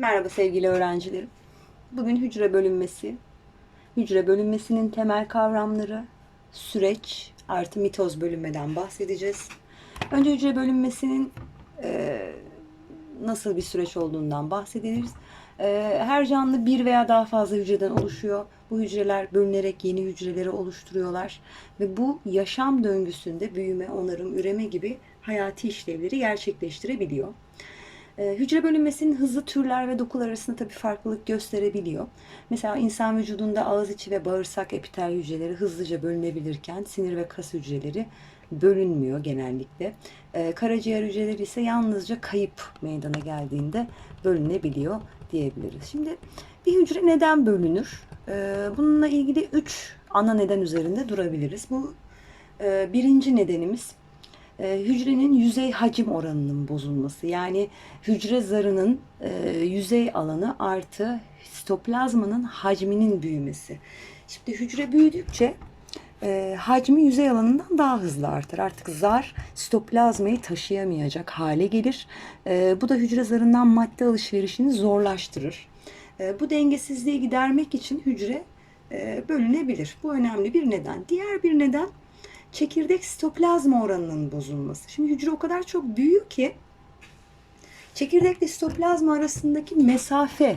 Merhaba sevgili öğrencilerim. Bugün hücre bölünmesi, hücre bölünmesinin temel kavramları, süreç artı mitoz bölünmeden bahsedeceğiz. Önce hücre bölünmesinin e, nasıl bir süreç olduğundan bahsederiz. E, her canlı bir veya daha fazla hücreden oluşuyor. Bu hücreler bölünerek yeni hücreleri oluşturuyorlar ve bu yaşam döngüsünde büyüme, onarım, üreme gibi hayati işlevleri gerçekleştirebiliyor. Ee, Hücre bölünmesinin hızı türler ve dokular arasında tabii farklılık gösterebiliyor. Mesela insan vücudunda ağız içi ve bağırsak epitel hücreleri hızlıca bölünebilirken sinir ve kas hücreleri bölünmüyor genellikle. Ee, Karaciğer hücreleri ise yalnızca kayıp meydana geldiğinde bölünebiliyor diyebiliriz. Şimdi bir hücre neden bölünür? Ee, Bununla ilgili üç ana neden üzerinde durabiliriz. Bu e, birinci nedenimiz e, hücrenin yüzey hacim oranının bozulması. Yani hücre zarının e, yüzey alanı artı sitoplazmanın hacminin büyümesi. Şimdi hücre büyüdükçe e, hacmi yüzey alanından daha hızlı artar. Artık zar sitoplazmayı taşıyamayacak hale gelir. E, bu da hücre zarından madde alışverişini zorlaştırır. E, bu dengesizliği gidermek için hücre e, bölünebilir. Bu önemli bir neden. Diğer bir neden çekirdek sitoplazma oranının bozulması. Şimdi hücre o kadar çok büyüyor ki çekirdekle sitoplazma arasındaki mesafe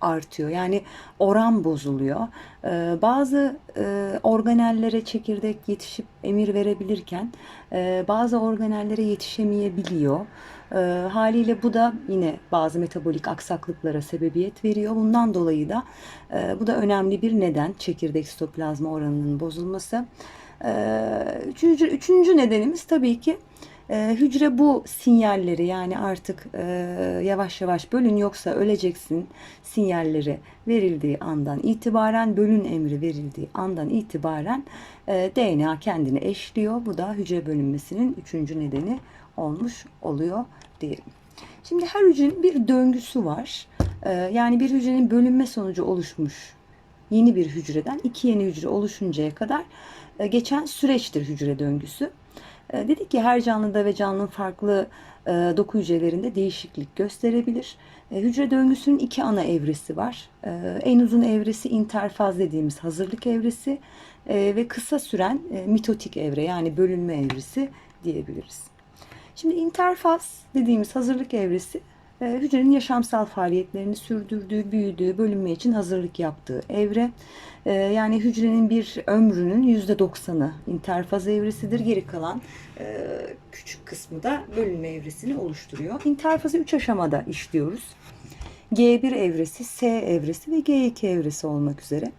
artıyor. Yani oran bozuluyor. Ee, bazı e, organellere çekirdek yetişip emir verebilirken e, bazı organellere yetişemeyebiliyor. E, haliyle bu da yine bazı metabolik aksaklıklara sebebiyet veriyor. Bundan dolayı da e, bu da önemli bir neden çekirdek sitoplazma oranının bozulması. Ee, Üçüncü, üçüncü nedenimiz tabii ki e, hücre bu sinyalleri yani artık e, yavaş yavaş bölün yoksa öleceksin sinyalleri verildiği andan itibaren bölün emri verildiği andan itibaren e, DNA kendini eşliyor. Bu da hücre bölünmesinin üçüncü nedeni olmuş oluyor diyelim. Şimdi her hücrenin bir döngüsü var. Yani bir hücrenin bölünme sonucu oluşmuş yeni bir hücreden iki yeni hücre oluşuncaya kadar geçen süreçtir hücre döngüsü. E, Dedik ki her canlıda ve canlının farklı e, doku hücrelerinde değişiklik gösterebilir. E, Hücre döngüsünün iki ana evresi var. E, En uzun evresi interfaz dediğimiz hazırlık evresi e, ve kısa süren e, mitotik evre yani bölünme evresi diyebiliriz. Şimdi interfaz dediğimiz hazırlık evresi e, hücrenin yaşamsal faaliyetlerini sürdürdüğü, büyüdüğü, bölünme için hazırlık yaptığı evre. E, Yani hücrenin bir ömrünün %90'ı interfaz evresidir. Geri kalan e, küçük kısmı da bölünme evresini oluşturuyor. İnterfazı 3 aşamada işliyoruz. G1 evresi, S evresi ve G2 evresi olmak üzere.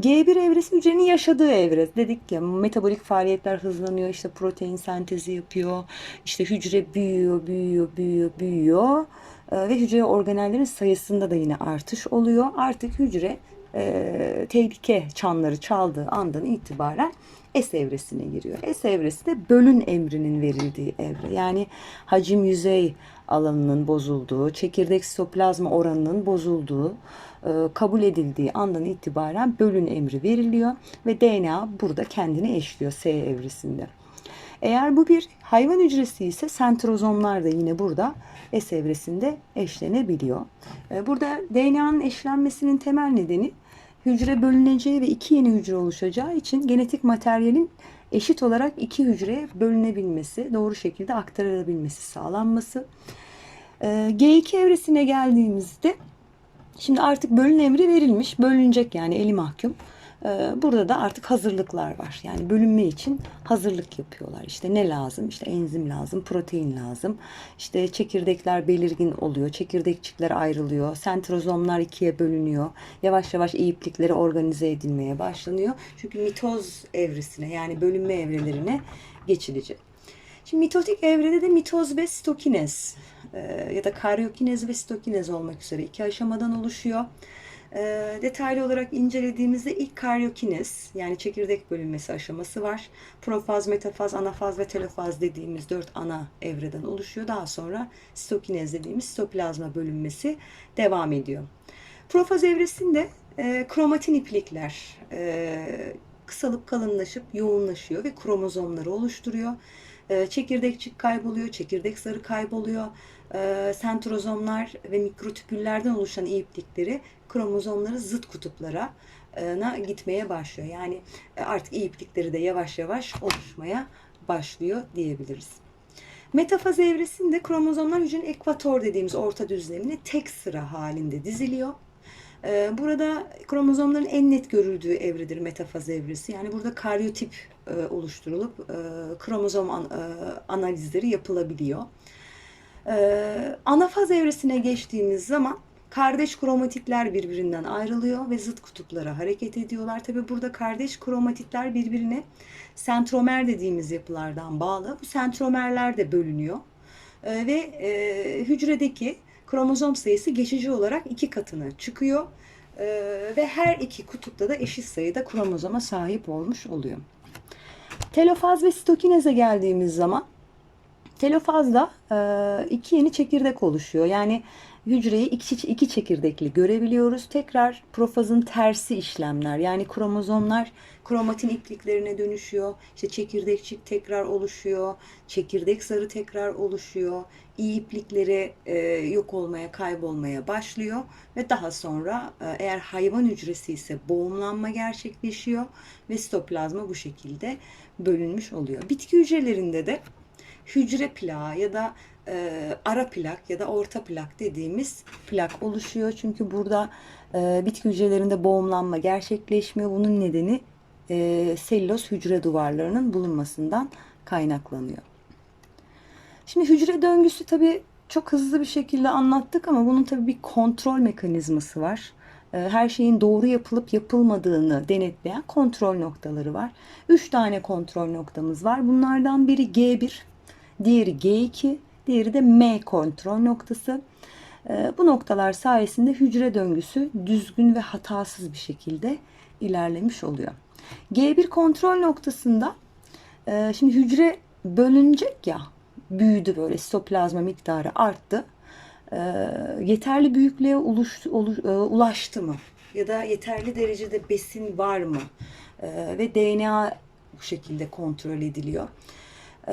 G1 evresi hücrenin yaşadığı evre. Dedik ya metabolik faaliyetler hızlanıyor. işte protein sentezi yapıyor. işte hücre büyüyor, büyüyor, büyüyor, büyüyor. Ee, ve hücre organellerin sayısında da yine artış oluyor. Artık hücre e, tehlike çanları çaldığı andan itibaren S evresine giriyor. S evresi de bölün emrinin verildiği evre. Yani hacim yüzey alanının bozulduğu, çekirdek sitoplazma oranının bozulduğu, e, kabul edildiği andan itibaren bölün emri veriliyor ve DNA burada kendini eşliyor S evresinde. Eğer bu bir hayvan hücresi ise sentrozomlar da yine burada S evresinde eşlenebiliyor. E, Burada DNA'nın eşlenmesinin temel nedeni hücre bölüneceği ve iki yeni hücre oluşacağı için genetik materyalin eşit olarak iki hücreye bölünebilmesi, doğru şekilde aktarılabilmesi sağlanması. E, G2 evresine geldiğimizde Şimdi artık bölün emri verilmiş. Bölünecek yani eli mahkum. Ee, Burada da artık hazırlıklar var. Yani bölünme için hazırlık yapıyorlar. İşte ne lazım? İşte enzim lazım, protein lazım. İşte çekirdekler belirgin oluyor. Çekirdekçikler ayrılıyor. Sentrozomlar ikiye bölünüyor. Yavaş yavaş iyiplikleri organize edilmeye başlanıyor. Çünkü mitoz evresine yani bölünme evrelerine geçilecek. Şimdi mitotik evrede de mitoz ve stokinez e, ya da karyokinez ve stokinez olmak üzere iki aşamadan oluşuyor. E, detaylı olarak incelediğimizde ilk karyokinez yani çekirdek bölünmesi aşaması var. Profaz, metafaz, anafaz ve telofaz dediğimiz dört ana evreden oluşuyor. Daha sonra stokinez dediğimiz sitoplazma bölünmesi devam ediyor. Profaz evresinde e, kromatin iplikler e, kısalıp kalınlaşıp yoğunlaşıyor ve kromozomları oluşturuyor. E, çekirdekçik kayboluyor, çekirdek zarı kayboluyor. E, sentrozomlar ve mikrotüpüllerden oluşan iyi iplikleri kromozomları zıt kutuplara e, na gitmeye başlıyor. Yani e, artık iyi iplikleri de yavaş yavaş oluşmaya başlıyor diyebiliriz. Metafaz evresinde kromozomlar hücrenin ekvator dediğimiz orta düzlemine tek sıra halinde diziliyor. Ee, Burada kromozomların en net görüldüğü evredir metafaz evresi. Yani burada karyotip e, oluşturulup kromozom an- analizleri yapılabiliyor. Ee, Anafaz evresine geçtiğimiz zaman kardeş kromatitler birbirinden ayrılıyor ve zıt kutuplara hareket ediyorlar. Tabi burada kardeş kromatitler birbirine sentromer dediğimiz yapılardan bağlı. Bu sentromerler de bölünüyor. Ee, ve e, hücredeki kromozom sayısı geçici olarak iki katına çıkıyor. Ee, ve her iki kutupta da eşit sayıda kromozoma sahip olmuş oluyor. Telofaz ve sitokineze geldiğimiz zaman telofazda e, iki yeni çekirdek oluşuyor. Yani hücreyi iki, iki çekirdekli görebiliyoruz. Tekrar profazın tersi işlemler. Yani kromozomlar kromatin ipliklerine dönüşüyor. İşte çekirdekçik tekrar oluşuyor. Çekirdek zarı tekrar oluşuyor. İyi iplikleri e, yok olmaya, kaybolmaya başlıyor ve daha sonra e, eğer hayvan hücresi ise boğumlanma gerçekleşiyor ve sitoplazma bu şekilde bölünmüş oluyor. Bitki hücrelerinde de hücre plağı ya da e, ara plak ya da orta plak dediğimiz plak oluşuyor. Çünkü burada e, bitki hücrelerinde boğumlanma gerçekleşmiyor. Bunun nedeni e, selüloz hücre duvarlarının bulunmasından kaynaklanıyor. Şimdi hücre döngüsü tabii çok hızlı bir şekilde anlattık ama bunun tabii bir kontrol mekanizması var. E, Her şeyin doğru yapılıp yapılmadığını denetleyen kontrol noktaları var. Üç tane kontrol noktamız var. Bunlardan biri G1, diğeri G2, diğeri de M kontrol noktası. E, Bu noktalar sayesinde hücre döngüsü düzgün ve hatasız bir şekilde ilerlemiş oluyor. G1 kontrol noktasında e, şimdi hücre bölünecek ya büyüdü böyle sitoplazma miktarı arttı. E, yeterli büyüklüğe e, ulaştı mı? Ya da yeterli derecede besin var mı? Ve DNA bu şekilde kontrol ediliyor. E,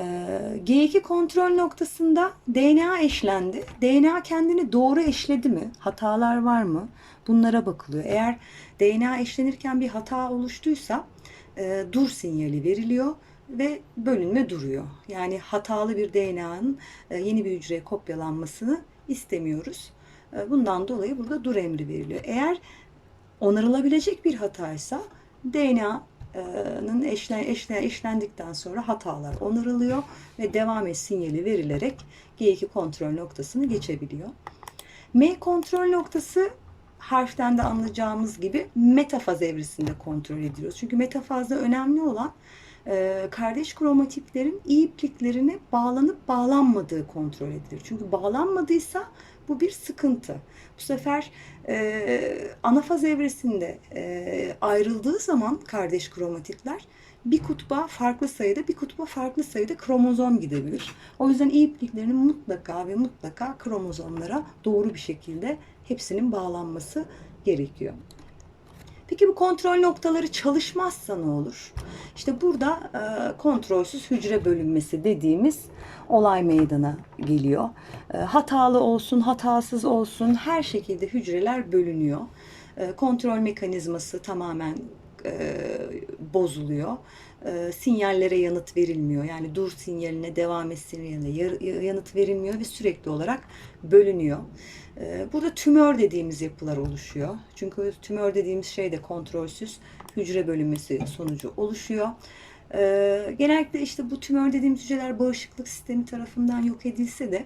G2 kontrol noktasında DNA eşlendi. DNA kendini doğru eşledi mi? Hatalar var mı? Bunlara bakılıyor. Eğer DNA eşlenirken bir hata oluştuysa e, dur sinyali veriliyor ve bölünme duruyor. Yani hatalı bir DNA'nın e, yeni bir hücreye kopyalanmasını istemiyoruz. E, bundan dolayı burada dur emri veriliyor. Eğer onarılabilecek bir hataysa DNA'nın eşlen, eşlen, eşlendikten sonra hatalar onarılıyor ve devam et sinyali verilerek G2 kontrol noktasını geçebiliyor. M kontrol noktası harften de anlayacağımız gibi metafaz evresinde kontrol ediyoruz. Çünkü metafazda önemli olan kardeş kromatiplerin iyi ipliklerine bağlanıp bağlanmadığı kontrol edilir. Çünkü bağlanmadıysa bu bir sıkıntı. Bu sefer e, anafaz evresinde e, ayrıldığı zaman kardeş kromatitler bir kutba farklı sayıda bir kutba farklı sayıda kromozom gidebilir. O yüzden iyi ipliklerinin mutlaka ve mutlaka kromozomlara doğru bir şekilde hepsinin bağlanması gerekiyor. Peki bu kontrol noktaları çalışmazsa ne olur? İşte burada e, kontrolsüz hücre bölünmesi dediğimiz olay meydana geliyor. E, hatalı olsun, hatasız olsun her şekilde hücreler bölünüyor. E, kontrol mekanizması tamamen e, bozuluyor. E, sinyallere yanıt verilmiyor. Yani dur sinyaline, devam et sinyaline yanıt verilmiyor ve sürekli olarak bölünüyor. E, burada tümör dediğimiz yapılar oluşuyor. Çünkü tümör dediğimiz şey de kontrolsüz hücre bölünmesi sonucu oluşuyor. E, genellikle işte bu tümör dediğimiz hücreler bağışıklık sistemi tarafından yok edilse de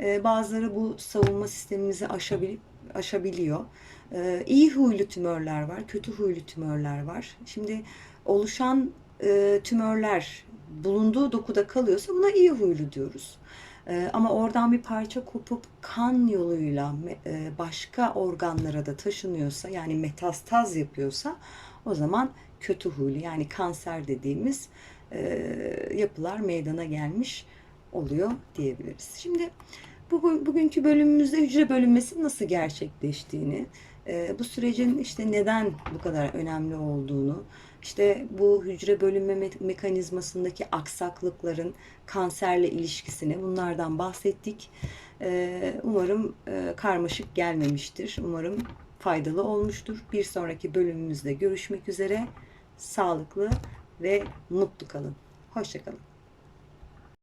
e, bazıları bu savunma sistemimizi aşabilip aşabiliyor. Ee, iyi huylu tümörler var, kötü huylu tümörler var. Şimdi oluşan e, tümörler bulunduğu dokuda kalıyorsa buna iyi huylu diyoruz. Ee, ama oradan bir parça kopup kan yoluyla e, başka organlara da taşınıyorsa yani metastaz yapıyorsa o zaman kötü huylu yani kanser dediğimiz e, yapılar meydana gelmiş oluyor diyebiliriz. Şimdi bugün, bugünkü bölümümüzde hücre bölünmesi nasıl gerçekleştiğini, e, bu sürecin işte neden bu kadar önemli olduğunu, işte bu hücre bölünme me- mekanizmasındaki aksaklıkların kanserle ilişkisini bunlardan bahsettik. Ee, umarım e, karmaşık gelmemiştir. Umarım faydalı olmuştur. Bir sonraki bölümümüzde görüşmek üzere. Sağlıklı ve mutlu kalın. Hoşçakalın.